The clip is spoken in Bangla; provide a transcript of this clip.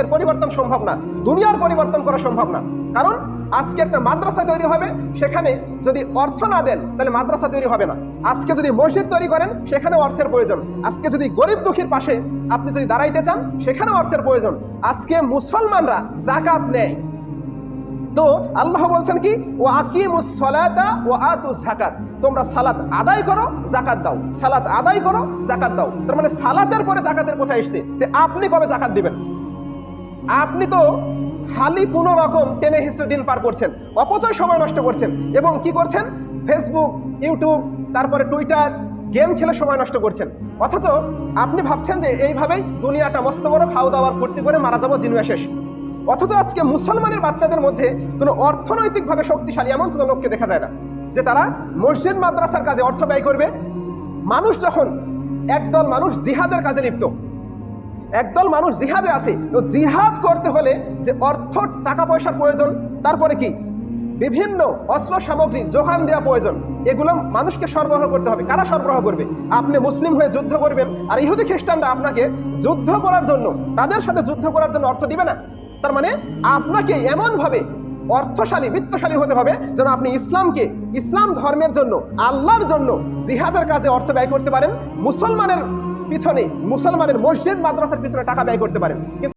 এর পরিবর্তন সম্ভব না, দুনিয়ার পরিবর্তন করা সম্ভব না। কারণ আজকে একটা মাদ্রাসা তৈরি হবে, সেখানে যদি অর্থ না দেন, তাহলে মাদ্রাসা তৈরি হবে না। আজকে যদি মসজিদ তৈরি করেন সেখানে অর্থের প্রয়োজন। আজকে যদি গরিব দুঃখীর পাশে আপনি যদি দাঁড়াইতে চান সেখানে অর্থের প্রয়োজন। আজকে মুসলমানরা জাকাত নেয়। তো আল্লাহ বলছেন কি ও আকিমুস সলাতা ও আতু জাকাত তোমরা সালাত আদায় করো জাকাত দাও। সালাত আদায় করো জাকাত দাও। তার মানে সালাতের পরে জাকাতের কথা এসছে। আপনি কবে জাকাত দিবেন? আপনি তো খালি কোনো রকম টেনে হিসেবে দিন পার করছেন, অপচয় সময় নষ্ট করছেন এবং কি করছেন? ফেসবুক ইউটিউব তারপরে টুইটার গেম খেলে সময় নষ্ট করছেন। অথচ আপনি ভাবছেন যে এইভাবেই দুনিয়াটা মস্ত বড় খাওয়া দাওয়ার ফুর্তি করে মারা যাব দিন শেষ। অথচ আজকে মুসলমানের বাচ্চাদের মধ্যে কোনো অর্থনৈতিকভাবে শক্তিশালী এমন কোনো লোককে দেখা যায় না, যে তারা মসজিদ, মাদ্রাসার কাজে অর্থ ব্যয় করবে। মানুষ যখন একদল মানুষ জিহাদের কাজে লিপ্ত একদল মানুষ জিহাদে আছে। তো জিহাদ করতে হলে যে অর্থ, টাকা পয়সার প্রয়োজন, তারপরে কি? বিভিন্ন অস্ত্র সামগ্রী যোগান দেওয়া প্রয়োজন। এগুলো মানুষকে সরবরাহ করতে হবে। কারা সরবরাহ করবে? আপনি মুসলিম হয়ে যুদ্ধ করবেন আর ইহুদি খ্রিস্টানরা আপনাকে যুদ্ধ করার জন্য, তাদের সাথে যুদ্ধ করার জন্য অর্থ দিবে না। তার মানে আপনাকে এমনভাবে অর্থশালী, বিত্তশালী হতে হবে যেন আপনি ইসলামকে, ইসলাম ধর্মের জন্য, আল্লাহর জন্য জিহাদের কাজে অর্থ ব্যয় করতে পারেন। মুসলমানের পিছনে মুসলমানের মসজিদ মাদ্রাসার পিছনে টাকা ব্যয় করতে পারেন